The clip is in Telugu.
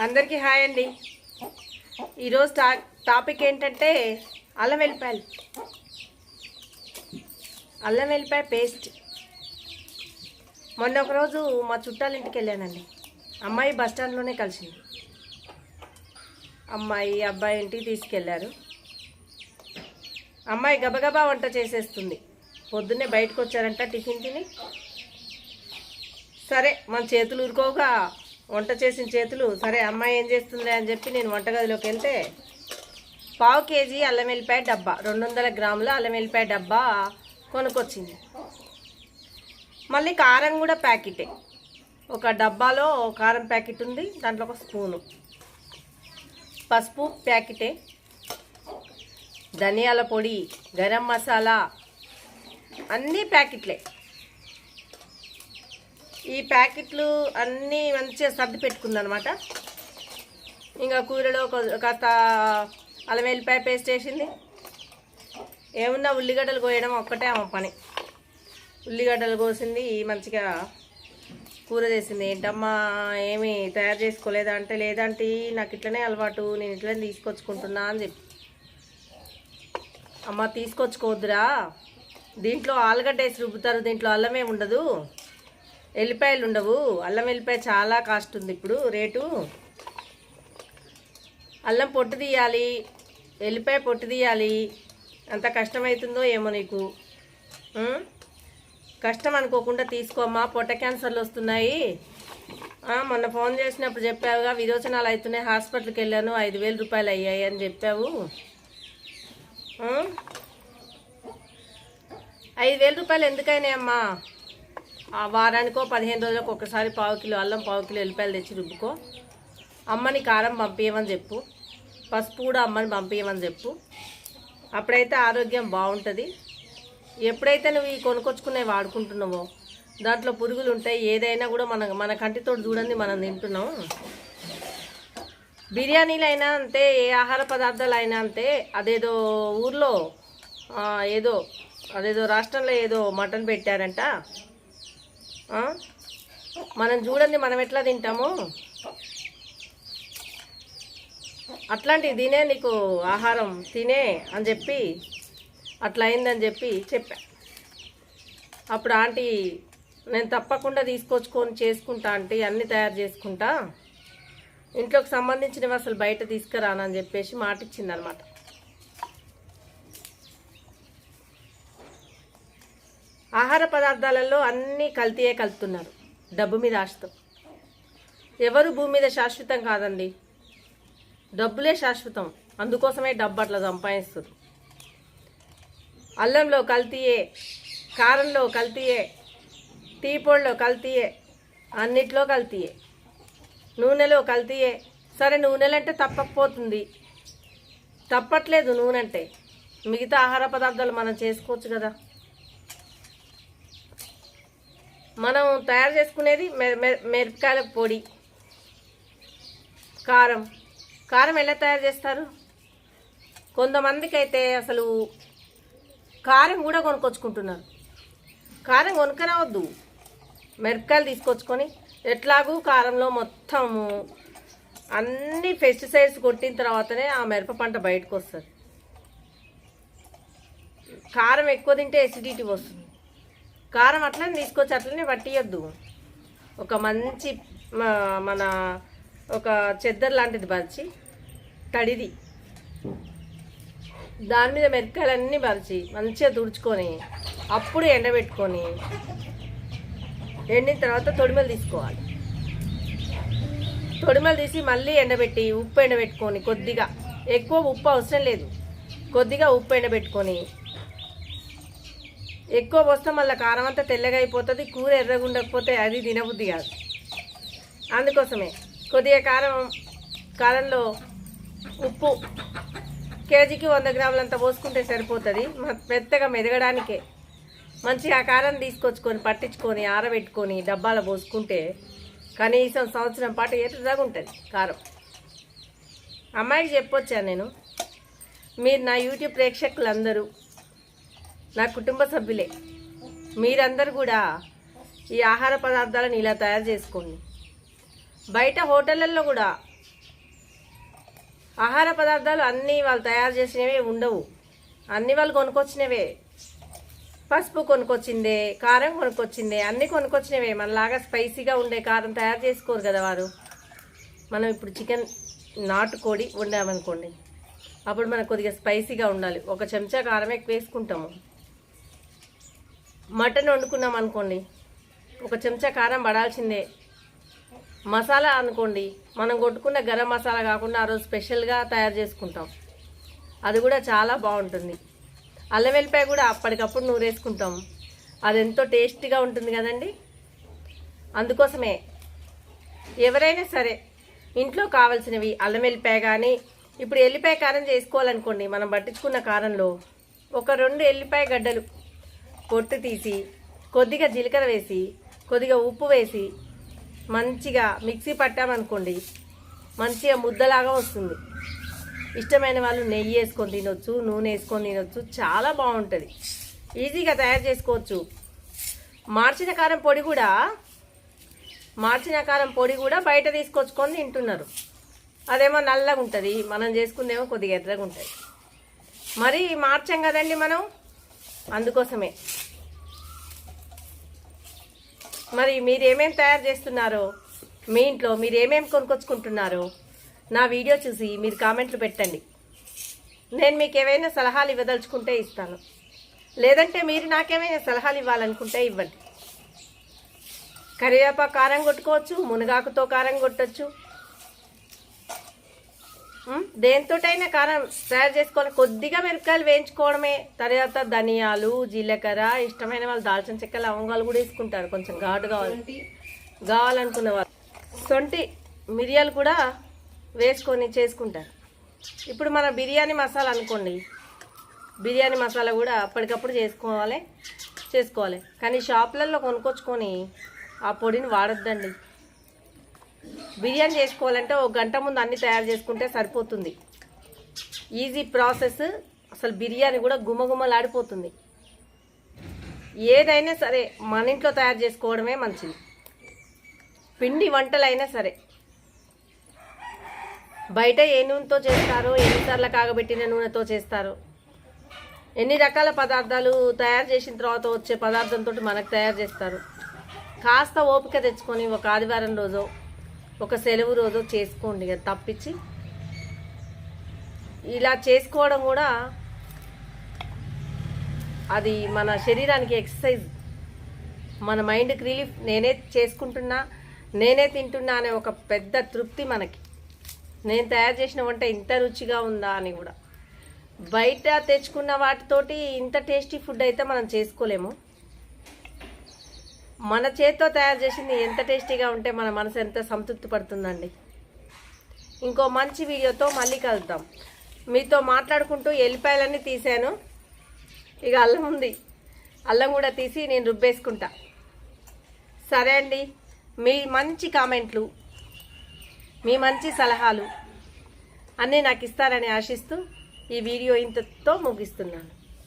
అందరికీ హాయ్ అండి. ఈరోజు టా టాపిక్ ఏంటంటే అల్లం వెల్లిపాయలు. అల్లం వెల్లిపాయ పేస్ట్. మొన్న ఒకరోజు మా చుట్టాల ఇంటికి వెళ్ళానండి. అమ్మాయి బస్ స్టాండ్లోనే కలిసింది. అమ్మాయి అబ్బాయి ఇంటికి తీసుకెళ్ళారు. అమ్మాయి గబగబా వంట చేసేస్తుంది. పొద్దున్నే బయటకు వచ్చారంట టిఫిన్ తిని. సరే మన చేతులు ఊరుకోగా వంట చేసిన చేతులు సరే అమ్మాయి ఏం చేస్తుంది అని చెప్పి నేను వంటగదిలోకి వెళ్తే పావు కేజీ అల్లం వెల్లిపాయ డబ్బా రెండు వందల గ్రాముల అల్లం వెల్లిపాయ డబ్బా కొనుక్కొచ్చింది. మళ్ళీ కారం కూడా ప్యాకెటే. ఒక డబ్బాలో కారం ప్యాకెట్ ఉంది దాంట్లో ఒక స్పూను. పసుపు ప్యాకెటే. ధనియాల పొడి గరం మసాలా అన్నీ ప్యాకెట్లే. ఈ ప్యాకెట్లు అన్నీ మంచిగా సర్ది పెట్టుకుందనమాట ఇంకా కూరలో కాస్త అల్లం వెల్లిపాయ పేస్ట్ వేసింది. ఏమున్నా ఉల్లిగడ్డలు కోయడం ఒక్కటే ఆమె పని. ఉల్లిగడ్డలు కోసింది మంచిగా కూర చేసింది. ఏంటమ్మా ఏమి తయారు చేసుకోలేదా అంటే లేదంటే నాకు ఇట్లనే అలవాటు నేను ఇట్లనే తీసుకొచ్చుకుంటున్నా అని చెప్పి. అమ్మ తీసుకొచ్చుకోవద్దురా. దీంట్లో ఆలుగడ్డ వేసి రుబ్బుతారు దీంట్లో అల్లమే ఉండదు. ఎల్లిపాయలు ఉండవు. అల్లం వెల్లిపాయ చాలా కాస్ట్ ఉంది ఇప్పుడు రేటు. అల్లం పొట్టు తీయాలి. ఎల్లిపాయ పొట్టు తీయాలి. అంత కష్టమవుతుందో ఏమో నీకు. కష్టం అనుకోకుండా తీసుకోమ్మా పొట్ట క్యాన్సర్లు వస్తున్నాయి. మొన్న ఫోన్ చేసినప్పుడు చెప్పావుగా విరోచనాలు అవుతున్నాయి. హాస్పిటల్కి వెళ్ళాను ఐదు వేల రూపాయలు అయ్యాయి అని చెప్పావు. ఐదు వేల రూపాయలు ఎందుకైనాయి అమ్మా వారానికో పదిహేను రోజులకు ఒకసారి పావు కిలో అల్లం పావు కిలో ఎల్లిపాయలు తెచ్చి రుబ్బుకో. అమ్మని కారం పంపించమని చెప్పు. పసుపు కూడా అమ్మని పంపించమని చెప్పు. అప్పుడైతే ఆరోగ్యం బాగుంటుంది. ఎప్పుడైతే నువ్వు ఈ కొనుకొచ్చుకునే వాడుకుంటున్నావో దాంట్లో పురుగులు ఉంటాయి ఏదైనా కూడా మన మన కంటితో చూడండి మనం తింటున్నాం. బిర్యానీలు అయినా అంతే ఏ ఆహార పదార్థాలు అయినా అంతే అదేదో ఊర్లో ఏదో అదేదో రాష్ట్రంలో ఏదో మటన్ పెట్టారంట. మనం చూడండి మనం ఎట్లా తింటాము. అట్లాంటివి తినే నీకు ఆహారం తినే అని చెప్పి అట్లా అయిందని చెప్పి చెప్పా. అప్పుడు ఆంటీ నేను తప్పకుండా తీసుకొచ్చుకొని చేసుకుంటా ఆంటీ అన్నీ తయారు చేసుకుంటా. ఇంట్లోకి సంబంధించినవి అసలు బయట తీసుకురానని చెప్పేసి మాట ఇచ్చిందనమాట ఆహార పదార్థాలలో అన్నీ కల్తీయే కలుపుతున్నారు. డబ్బు మీద ఆశతో. ఎవరు భూమి మీద శాశ్వతం కాదండి. డబ్బులే శాశ్వతం. అందుకోసమే డబ్బు అట్లా సంపాదిస్తుంది అల్లంలో కల్తీయే కారంలో కల్తీయే టీ పొడిలో కల్తీయే అన్నిట్లో కల్తీయే. నూనెలో కల్తీయే. సరే నూనెలంటే తప్పకపోతుంది. తప్పట్లేదు నూనె అంటే మిగతా ఆహార పదార్థాలు మనం చేసుకోవచ్చు కదా. మనం తయారు చేసుకునేది మె- మిరపకాయల పొడి. కారం. కారం ఎలా తయారు చేస్తారు? కొంతమందికి అయితే అసలు కారం కూడా కొనుక్కొచ్చుకుంటున్నారు. కారం కొనుక్కరావద్దు మిరపకాయలు తీసుకొచ్చుకొని ఎట్లాగూ కారంలో మొత్తము అన్ని పెస్టిసైడ్స్ కొట్టిన తర్వాతనే ఆ మిరప పంట బయటకు వస్తుంది కారం ఎక్కువ తింటే ఎసిడిటీ వస్తుంది. కారం అట్లనే తీసుకొచ్చి అట్లనే పట్టియొద్దు. ఒక మంచి మన ఒక చెద్దర్ లాంటిది పరిచి తడిది. దాని మీద మిరపకాయలన్నీ పరిచి మంచిగా తుడుచుకొని అప్పుడు ఎండబెట్టుకొని ఎండిన తర్వాత తొడిమలు తీసుకోవాలి. తొడిమలు తీసి మళ్ళీ ఎండబెట్టి ఉప్పు ఎండబెట్టుకొని కొద్దిగా. ఎక్కువ ఉప్పు అవసరం లేదు. కొద్దిగా ఉప్పు ఎండబెట్టుకొని ఎక్కువ పోస్తే మళ్ళీ కారం అంతా తెల్లగా అయిపోతుంది కూర ఎర్రగా ఉండకపోతే అది తినబుద్ధి కాదు. అందుకోసమే కొద్దిగా కారం కారంలో ఉప్పు కేజీకి వంద గ్రాములంత పోసుకుంటే సరిపోతుంది. మెత్తగా మెదగడానికే. మంచిగా ఆ కారం తీసుకొచ్చుకొని పట్టించుకొని ఆరబెట్టుకొని డబ్బాలో పోసుకుంటే కనీసం సంవత్సరం పాటు ఎర్రగా ఉంటుంది కారం. అమ్మాయికి చెప్పొచ్చాను నేను. మీరు నా యూట్యూబ్ ప్రేక్షకులందరూ నా కుటుంబ సభ్యులే. మీరందరూ కూడా ఈ ఆహార పదార్థాలను ఇలా తయారు చేసుకోండి. బయట హోటళ్ళల్లో కూడా ఆహార పదార్థాలు అన్నీ వాళ్ళు తయారు చేసినవే ఉండవు. అన్నీ వాళ్ళు కొనుక్కొచ్చినవే. పసుపు కొనుక్కొచ్చిందే కారం కొనుక్కొచ్చిందే అన్నీ కొనుక్కొచ్చినవే. మనలాగా స్పైసీగా ఉండే కారం తయారు చేసుకోరు కదా వారు. మనం ఇప్పుడు చికెన్ నాటుకోడి వండామనుకోండి. అప్పుడు మనకు కొద్దిగా స్పైసీగా ఉండాలి. ఒక చెంచా కారం ఎక్కువ వేసుకుంటాము. మటన్ వండుకున్నాం అనుకోండి. ఒక చెంచా కారం పడాల్సిందే. మసాలా అనుకోండి. మనం కొట్టుకున్న గరం మసాలా కాకుండా ఆ రోజు స్పెషల్గా తయారు చేసుకుంటాం. అది కూడా చాలా బాగుంటుంది. అల్లం వెల్లిపాయ కూడా అప్పటికప్పుడు నూరేసుకుంటాం. అది ఎంతో టేస్టీగా ఉంటుంది కదండి. అందుకోసమే ఎవరైనా సరే ఇంట్లో కావాల్సినవి అల్లం వెల్లిపాయ కానీ ఇప్పుడు ఎల్లిపాయ కారం చేసుకోవాలనుకోండి మనం పట్టించుకున్న కారంలో ఒక రెండు ఎల్లిపాయ గడ్డలు పొట్టు తీసి కొద్దిగా జీలకర్ర వేసి కొద్దిగా ఉప్పు వేసి మంచిగా మిక్సీ పట్టామనుకోండి మంచిగా ముద్దలాగా వస్తుంది. ఇష్టమైన వాళ్ళు నెయ్యి వేసుకొని తినొచ్చు నూనె వేసుకొని తినొచ్చు చాలా బాగుంటుంది. ఈజీగా తయారు చేసుకోవచ్చు. మార్చిన కారం పొడి కూడా మార్చిన కారం పొడి కూడా బయట తీసుకొచ్చుకొని తింటున్నారు. అదేమో నల్లగా ఉంటుంది మనం చేసుకుందేమో కొద్దిగా ఎర్రగా ఉంటుంది. మరి మార్చాం కదండి మనం? అందుకోసమే. మరి మీరు ఏమేమి తయారు చేస్తున్నారో? మీ ఇంట్లో మీరు ఏమేమి కొనుకొచ్చుకుంటున్నారు నా వీడియో చూసి మీరు కామెంట్లు పెట్టండి. నేను మీకు ఏవైనా సలహాలు ఇవ్వదలుచుకుంటే ఇస్తాను. లేదంటే మీరు నాకేమైనా సలహాలు ఇవ్వాలనుకుంటే ఇవ్వండి. కరివేపాకు కారం కొట్టుకోవచ్చు మునగాకుతో కారం కొట్టచ్చు దేనితోటైనా కారం తయారు చేసుకోవాలి కొద్దిగా మిరపకాయలు వేయించుకోవడమే. తర్వాత ధనియాలు జీలకర్ర ఇష్టమైన వాళ్ళు దాల్చిన చెక్క లవంగాలు కూడా వేసుకుంటారు. కొంచెం ఘాటు కావాలి. కావాలనుకున్న వాళ్ళు. సొంటి మిరియాలు కూడా వేసుకొని చేసుకుంటారు. ఇప్పుడు మన బిర్యానీ మసాలా అనుకోండి. బిర్యానీ మసాలా కూడా అప్పటికప్పుడు చేసుకోవాలి చేసుకోవాలి. కానీ షాపులలో కొనుక్కొచ్చుకొని ఆ పొడిని వాడద్దండి. బిర్యానీ చేసుకోవాలంటే ఒక గంట ముందు అన్ని తయారు చేసుకుంటే సరిపోతుంది. ఈజీ ప్రాసెస్ అసలు బిర్యానీ కూడా గుమగుమలాడిపోతుంది. ఏదైనా సరే మన ఇంట్లో తయారు చేసుకోవడమే మంచిది. పిండి వంటలైనా సరే. బయట ఏ నూనెతో చేస్తారో ఎన్నిసార్లు కాగబెట్టిన నూనెతో చేస్తారో. ఎన్ని రకాల పదార్థాలు తయారు చేసిన తర్వాత వచ్చే పదార్థంతో మనకు తయారు చేస్తారు. కాస్త ఓపిక తెచ్చుకొని ఒక ఆదివారం రోజు ఒక సెలవు రోజు చేసుకోండి తప్పించి. ఇలా చేసుకోవడం కూడా అది మన శరీరానికి ఎక్సర్సైజ్. మన మైండ్కి రిలీఫ్ నేనే చేసుకుంటున్నా నేనే తింటున్నా అనే ఒక పెద్ద తృప్తి మనకి. నేను తయారు చేసిన వంట ఇంత రుచిగా ఉందా అని కూడా. బయట తెచ్చుకున్న వాటితోటి ఇంత టేస్టీ ఫుడ్ అయితే మనం చేసుకోలేము. మన చేతితో తయారు చేసింది ఎంత టేస్టీగా ఉంటే మన మనసు ఎంత సంతృప్తి పడుతుందండి. ఇంకో మంచి వీడియోతో మళ్ళీ కలుద్దాం. మీతో మాట్లాడుకుంటూ ఎల్లిపాయలన్నీ తీసాను. ఇక అల్లం ఉంది. అల్లం కూడా తీసి నేను రుబ్బేసుకుంటా. సరే అండి మీ మంచి కామెంట్లు మీ మంచి సలహాలు అన్నీ నాకు ఇస్తారని ఆశిస్తూ ఈ వీడియో ఇంతతో ముగిస్తున్నాను.